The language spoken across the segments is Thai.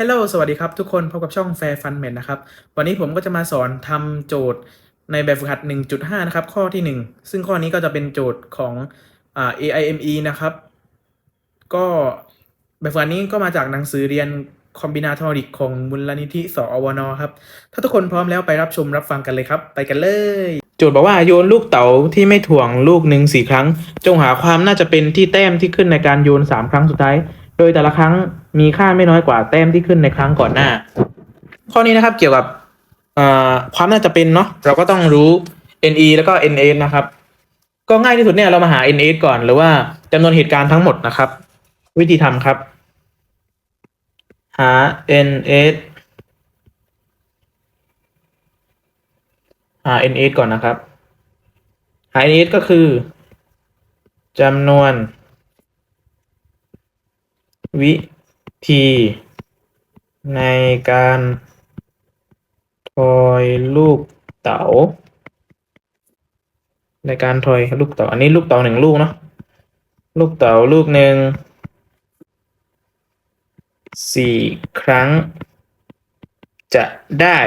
ฮลโลสวัสดีครับทุกคน พบกับช่อง Fair Fun m e n นะครับ วันนี้ผมก็จะมาสอนทำโจทย์ในแบบฝึกหัด 1.5 นะครับ ข้อที่ 1 ซึ่งข้อนี้ก็จะเป็นโจทย์ของอ AIME นะครับ ก็แบบฝึกหัดนี้ก็มาจากหนังสือเรียน Combinatoric ของมูลนิธิสอวนครับ ถ้าทุกคนพร้อมแล้วไปรับชมรับฟังกันเลยครับ ไปกันเลย โจทย์บอกว่าโยนลูกเต๋าที่ไม่ถ่วงลูกหนึ่งสี่ครั้ง จงหาความน่าจะเป็นที่แต้มที่ขึ้นในการโยนสามครั้งสุดท้าย โดยแต่ละครั้งมีค่าไม่น้อยกว่าแต้มที่ขึ้นในครั้งก่อนหน้า ข้อนี้นะครับเกี่ยวกับความน่าจะเป็นเนาะเราก็ต้องรู้ NE แล้วก็ NS นะครับ ก็ง่ายที่สุดเนี่ยเรามาหา NS ก่อนหรือว่าจำนวนเหตุการณ์ทั้งหมดนะครับ วิธีทำครับ หา NS หา NS ก่อนนะครับ หา NS ก็คือจำนวน วิธีในการทอยลูกเต๋า ในการทอยลูกเต๋า อันนี้ลูกเต๋าหนึ่งลูกเนาะ ลูกเต๋าลูกหนึ่งสี่ครั้ง จะได้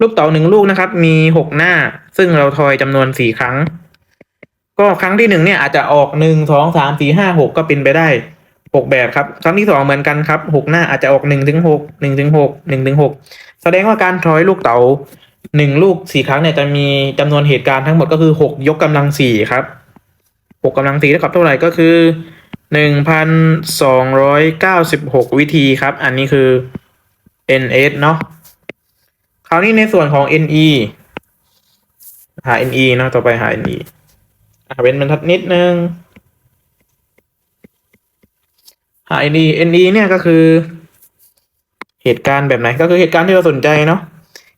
ลูกเต๋าหนึ่งลูกนะครับ มีหกหน้า ซึ่งเราทอยจำนวนสี่ครั้ง ก็ครั้งที่หนึ่งเนี่ยอาจจะออกหนึ่งสองสามสี่ห้าหกก็เป็นไปได้ หกแบบครับ ครั้งที่สองเหมือนกันครับหกหน้าอาจจะออกหนึ่งถึงหกหนึ่งถึงหกหนึ่งถึงหกแสดงว่าการทอยลูกเต๋าหนึ่งลูกสี่ครั้งเนี่ยจะมีจำนวนเหตุการณ์ทั้งหมดก็คือหกยกกำลังสี่ครับหกกำลังสี่เท่ากับเท่าไหร่ก็คือหนึ่งพันสองร้อยเก้าสิบหกวิธีครับ อันนี้คือ ns เนาะคราวนี้ในส่วนของ ne หา ne เนะต่อไปหา ne อะเป็นบรรทัดนิดนึง หา NE NE เนี่ยก็คือ เหตุการณ์แบบไหนก็คือเหตุการณ์ที่เราสนใจเนาะ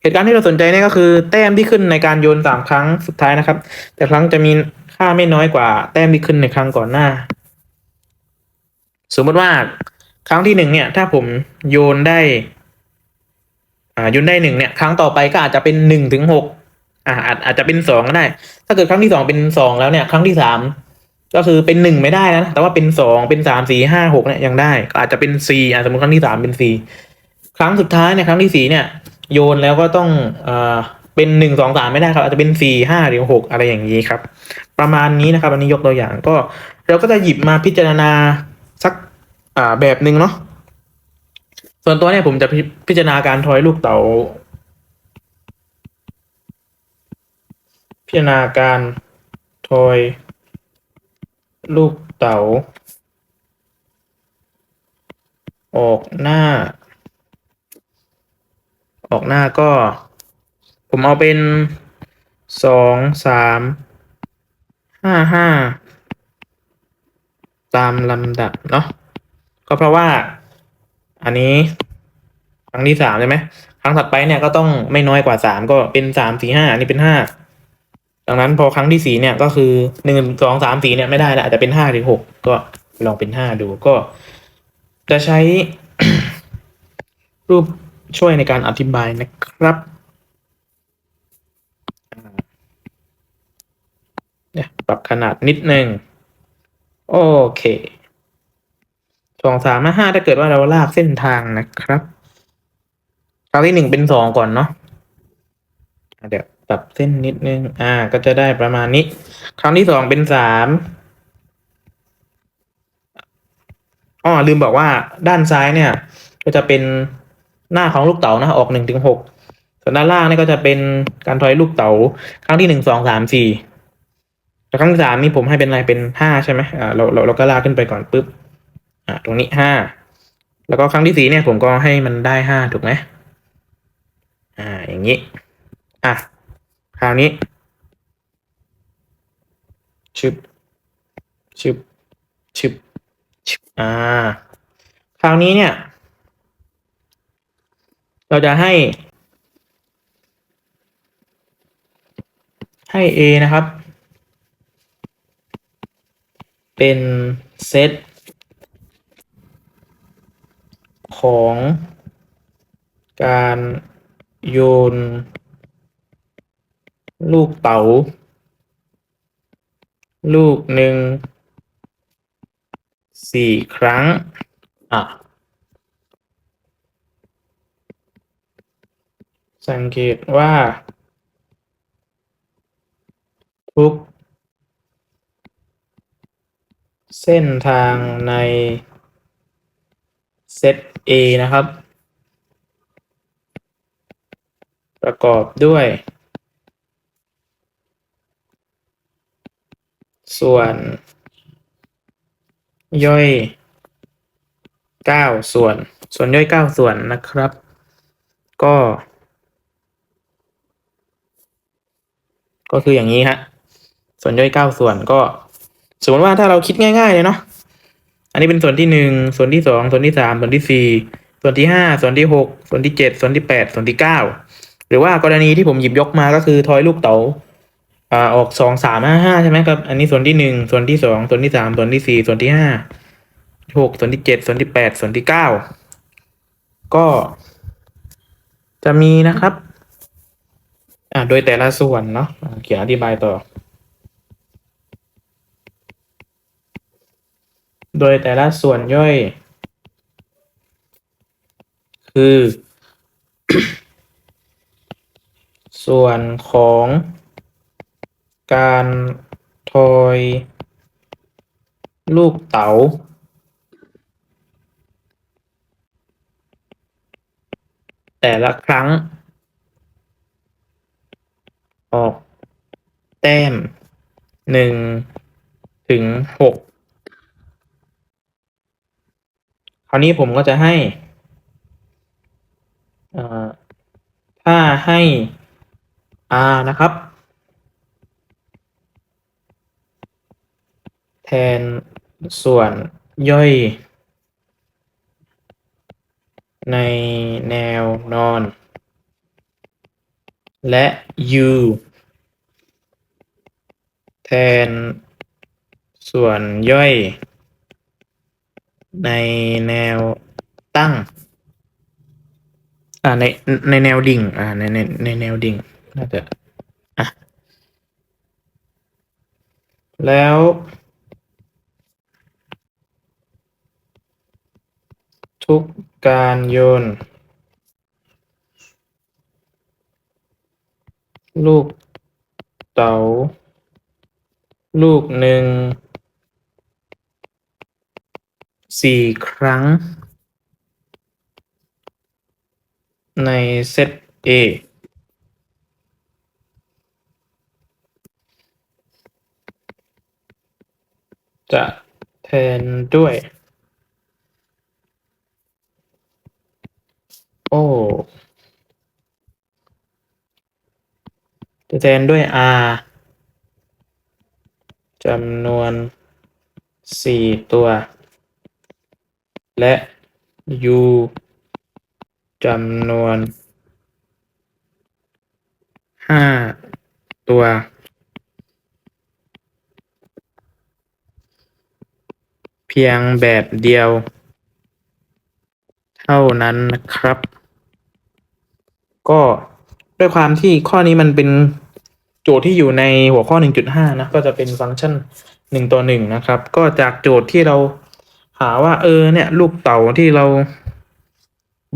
เหตุการณ์ที่เราสนใจเนี่ยก็คือ แต้มที่ขึ้นในการโยนสามครั้งสุดท้ายนะครับ แต่ครั้งจะมีค่าไม่น้อยกว่า แต้มที่ขึ้นในครั้งก่อนหน้า สมมติว่าครั้งที่หนึ่งเนี่ย ถ้าผมโยนได้ อ่าโยนได้หนึ่งเนี่ย ครั้งต่อไปก็อาจจะเป็นหนึ่งถึงหกอ่าอาจอาจจะเป็นสองก็ได้ ถ้าเกิดครั้งที่สองเป็นสองแล้วเนี่ย ครั้งที่สาม ก็คือเป็นหนึ่งไม่ได้นะแต่ว่าเป็นสองเป็นสามสี่ห้าหกเนี่ยยังได้ อาจจะเป็นสี่อะสมมติครั้งที่สามเป็นสี่ครั้งสุดท้ายเนี่ยครั้งที่สี่เนี่ย โยนแล้วก็ต้องเอ่อเป็นหนึ่งสองสามไม่ได้ครับ อาจจะเป็นสี่ห้าหรือหกอะไรอย่างนี้ครับ ประมาณนี้นะครับ อันนี้ยกตัวอย่างก็ เราก็จะหยิบมาพิจารณาสักอ่าแบบหนึ่งเนาะส่วนตัวเนี่ยผมจะพพิจารณาการทอยลูกเต๋าพิจารณาการทอย ลูกเต๋า ออกหน้า ออกหน้าก็ ผมเอาเป็นสองสามห้าห้าตามลำดับเนาะก็เพราะว่า อันนี้ครั้งที่สามใช่ไหมครั้งถัดไปเนี่ยก็ต้องไม่น้อยกว่าสามก็เป็นสามสี่ห้าอันนี้เป็นห้า ดังนั้นพอครั้งที่สี่เนี่ยก็คือหนึ่งสองสามสี่เนี่ยไม่ได้ละอาจจะเป็นห้าหรือหกก็ลองเป็นห้าดูก็ จะใช้รูปช่วยในการอธิบายนะครับเนี่ยปรับขนาดนิดนึงโอเคสองสามห้าถ้าเกิดว่าเราลากเส้นทางนะครับครั้งที่หนึ่งเป็นสองก่อนเนาะเดี๋ยว ปรับเส้นนิดนึง อ่า ก็จะได้ประมาณนี้ ครั้งที่สองเป็นสามอ๋อลืมบอกว่าด้านซ้ายเนี่ย ก็จะเป็นหน้าของลูกเต๋านะ ออกหนึ่งถึงหกส่วนด้านล่างนี่ก็จะเป็นการทอยลูกเต๋าครั้งที่หนึ่งสองสามสี่แต่ครั้งที่สามนี่ผมให้เป็นอะไรเป็นห้าใช่ไหมอ่าเราเราเราก็ลากขึ้นไปก่อนปุ๊บอ่าตรงนี้ห้าแล้วก็ครั้งที่สี่เนี่ยผมก็ให้มันได้ห้าถูกไหมอ่าอย่างนี้อะ คราวนี้ชึบชึบชึบชึบอ่า คราวนี้เนี่ย เราจะให้ ให้ A นะครับ เป็นเซตของการโยน ลูกเต๋า ลูกหนึ่งสี่ครั้ง อะ สังเกตว่า ทุก เส้นทางในเซต A นะครับ ประกอบด้วย ส่วน ย่อยเก้าส่วน ส่วนย่อยเก้าส่วนนะครับ ก็ ก็คืออย่างนี้ฮะส่วนย่อยเก้าส่วนก็ สมมติว่าถ้าเราคิดง่ายๆเลยเนาะอันนี้เป็นส่วนที่หนึ่งส่วนที่สองส่วนที่สามส่วนที่สี่ส่วนที่ห้าส่วนที่หกส่วนที่เจ็ดส่วนที่แปดส่วนที่เก้าหรือว่ากรณีที่ผมหยิบยกมาก็คือทอยลูกเต๋า อ่าออกสองสามห้าห้าใช่ไหมครับ อันนี้ส่วนที่หนึ่งส่วนที่สองส่วนที่สามส่วนที่สี่ส่วนที่ห้าหกส่วนที่เจ็ดส่วนที่แปดส่วนที่เก้าก็ จะมีนะครับ อ่าโดยแต่ละส่วนเนาะเขียนอธิบายต่อ โดยแต่ละส่วนย่อย คือ ส่วนของ การทอยลูกเต๋าแต่ละครั้ง ออก แต้มหนึ่งถึงหกคราวนี้ผมก็จะให้ ถ้าให้ R นะครับ ทนส่วนย่อย ในแนวนอน และ U แทนส่วนย่อย ในแนวตั้ง อ่าในในแนวดิ่ง อ่าในในในแนวดิ่งน่าจะอะแล้ว ทุกการโยน ลูกเต๋าลูกหนึ่งสี่ครั้ง ในเซต A จะแทนด้วย โอ้จะแทนด้วย R จำนวนสี่ตัว และ U จำนวนห้าตัว เพียงแบบเดียว เท่านั้นนะครับ ก็ด้วยความที่ข้อนี้มันเป็นโจทย์ที่อยู่ในหัวข้อ 1.5 นะ ก็จะเป็นฟังก์ชันหนึ่งต่อหนึ่งนะครับ ก็จากโจทย์ที่เราหาว่าเออเนี่ย ลูกเต๋าที่เรา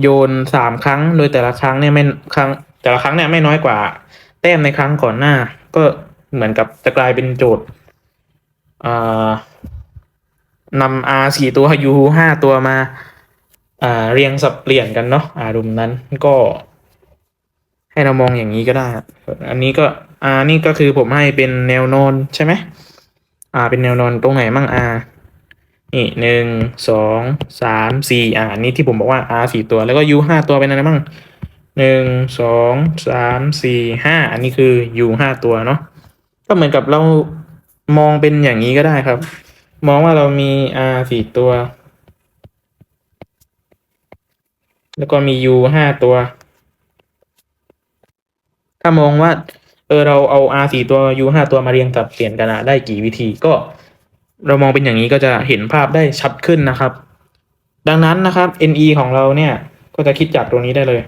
โยนสามครั้ง โดยแต่ละครั้งเนี่ยไม่ครั้ง แต่ละครั้งเนี่ยไม่น้อยกว่า แต้มในครั้งก่อนหน้า ก็เหมือนกับจะกลายเป็นโจทย์อ่านำ R สี่ตัว U ห้าตัวมาเรียงสับเปลี่ยนกันเนาะอารมณ์นั้นก็ ให้เรามองอย่างนี้ก็ได้ครับอันนี้ก็อ่านี่ก็คือผมให้เป็นแนวนอนใช่ไหมอ่า เป็นแนวนอนตรงไหนมั่งอ่านี่หนึ่งสองสามสี่อ่าอันนี้ที่ผมบอกว่า R สี่ตัวแล้วก็ U ห้าตัวเป็นอะไรบ้างหนึ่งสองสามสี่ห้าอันนี้คือ U ห้าตัวเนาะก็เหมือนกับเรามองเป็นอย่างนี้ก็ได้ครับ มองว่าเรามี R สี่ตัว แล้วก็มี U ห้าตัว ถ้ามองว่า เออเราเอา R สี่ตัว U ห้าตัวมาเรียงสับเปลี่ยนกันอะได้กี่วิธีก็ เรามองเป็นอย่างนี้ก็จะเห็นภาพได้ชัดขึ้นนะครับ ดังนั้นนะครับ NE ของเราเนี่ยก็จะคิดจากตรงนี้ได้เลย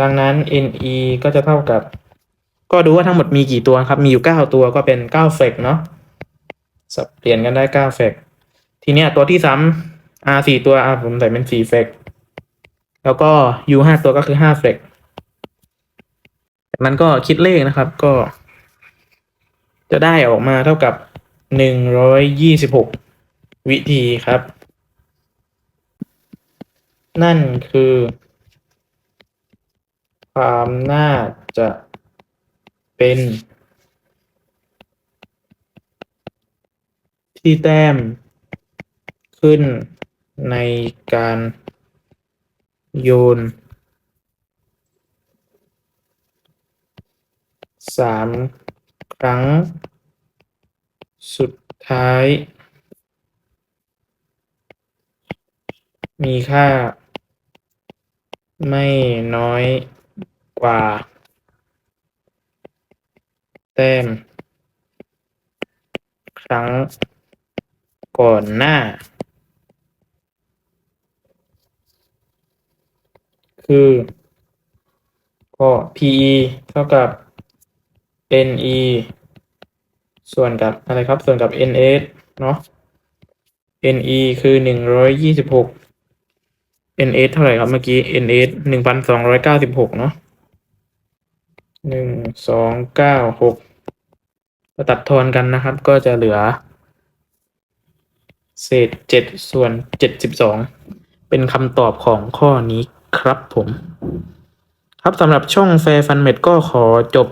ดังนั้น NE ก็จะเท่ากับ ก็ดูว่าทั้งหมดมีกี่ตัวครับ มีอยู่เก้าตัวก็เป็นเก้าเฟกเนาะสับเปลี่ยนกันได้เก้าเฟกทีเนี้ยตัวที่ซ้ำ R สี่ตัวอะผมใส่เป็นสี่เฟกแล้วก็ u ห้าตัวก็คือห้าเฟก จากนั้นก็คิดเลขนะครับก็ จะได้ออกมาเท่ากับหนึ่งร้อยยี่สิบหกวิธีครับ นั่นคือ ความน่าจะเป็น ที่แต้มขึ้นในการโยน สามครั้ง สุดท้าย มีค่า ไม่น้อยกว่า แต้ม ครั้งก่อนหน้า คือก็ PE เท่ากับ NE ส่วนกับอะไรครับ ส่วนกับ NS เนาะ NE คือหนึ่งร้อยยี่สิบหก NS เท่าไหร่ครับเมื่อกี้ NS หนึ่งพันสองร้อยเก้าสิบหกเนาะหนึ่งสองเก้าหกก็ตัดทอนกันนะครับ ก็จะเหลือ เศษเจ็ดส่วนเจ็ดสิบสองเป็นคำตอบของข้อนี้ครับผม ครับสำหรับช่องแฟร์ฟันเมดก็ขอจบ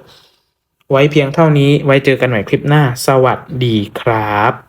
ไว้เพียงเท่านี้ไว้เจอกันใหม่คลิปหน้า สวัสดีครับ